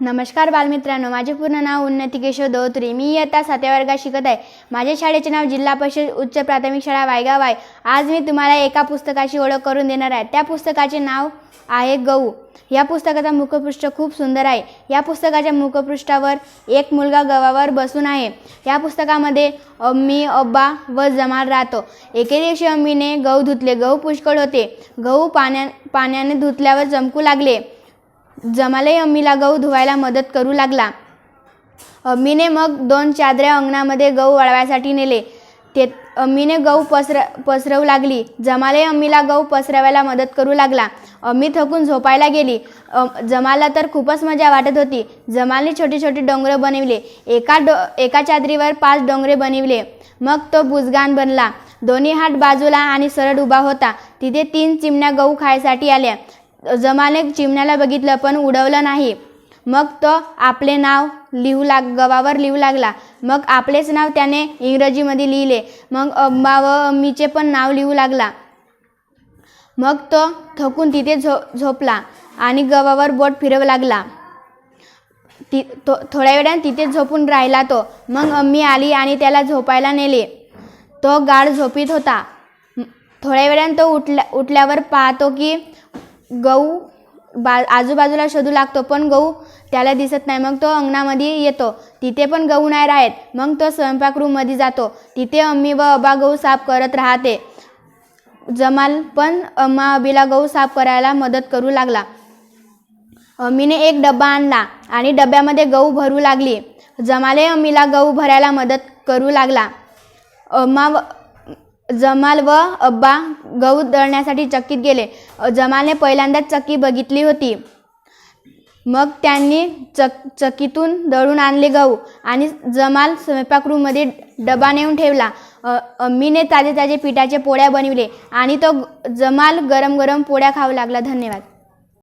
नमस्कार बालमित्रांनो माझे पूर्ण नाव उन्नती केशव दौत्री मी इयत्ता सातव्या वर्गात शिकत आहे. माझ्या शाळेचे नाव जिल्हा परिषद उच्च प्राथमिक शाळा वायगाव आहे आज मी तुम्हाला एका पुस्तकाची ओळख करून देणार आहे. त्या पुस्तकाचे नाव आहे गहू. या पुस्तकाचा मुखपृष्ठ खूप सुंदर आहे. या पुस्तकाच्या मुखपृष्ठावर एक मुलगा गव्हावर बसून आहे. या पुस्तकामध्ये अम्मी अब्बा व जमाल राहतो. एके दिवशी अम्मीने गहू धुतले. गहू पुष्कळ होते. गहू पाण्या पाण्याने धुतल्यावर चमकू लागले. जमाले अम्मीला गहू धुवायला मदत करू लागला. अम्मीने मग दोन चादऱ्या अंगणामध्ये गहू वाळवायसाठी नेले. ते अम्मीने गहू पसर पसरवू लागली. जमाले अम्मीला गहू पसरवायला मदत करू लागला. अम्मी थकून झोपायला गेली. जमाला तर खूपच मजा वाटत होती. जमालने छोटे छोटे डोंगरं बनविले. एका डो एका चादरीवर पाच डोंगरे बनविले. मग तो बुजगान बनला. दोन्ही हात बाजूला आणि सरळ उभा होता. तिथे तीन चिमण्या गहू खायसाठी आल्या. जमाने चिमण्याला बघितलं पण उडवलं नाही. मग तो आपले नाव लिहू लाग गव्हावर लिहू लागला. मग आपलेच नाव त्याने इंग्रजीमध्ये लिहिले. मग अम्मा व अम्मीचे पण नाव लिहू लागला. मग तो थकून तिथे झो झोपला आणि गव्हावर बोट फिरवू लागला. ती थो थोड्या वेळाने तिथेच झोपून राहिला तो. मग अम्मी आली आणि त्याला झोपायला नेले. तो गाढ झोपीत होता. थोड्या वेळाने तो उठल्या उठल्यावर पाहतो की गहू बा आजूबाजूला शोधू लागतो पण गहू त्याला दिसत नाही. मग तो अंगणामध्ये येतो. तिथे पण गहू नाही राहत. मग तो स्वयंपाक रूममध्ये जातो. तिथे अम्मी व अबा गहू साफ करत राहते. जमाल पण अम्मा अबीला गहू साफ करायला मदत करू लागला. अम्मीने एक डब्बा आणला आणि डब्यामध्ये गहू भरू लागली. जमाले अम्मीला गहू भरायला मदत करू लागला. अम्मा जमाल व अब्बा गहू दळण्यासाठी चक्कीत गेले. जमालने पहिल्यांदाच चक्की बघितली होती. मग त्यांनी चक चक्कीतून दळून आणले गहू आणि जमाल स्वयंपाकरूममध्ये डबा नेऊन ठेवला. अम्मीने ताजे ताजे पिठाचे पोळ्या बनविले आणि तो जमाल गरम गरम पोळ्या खाऊ लागला. धन्यवाद.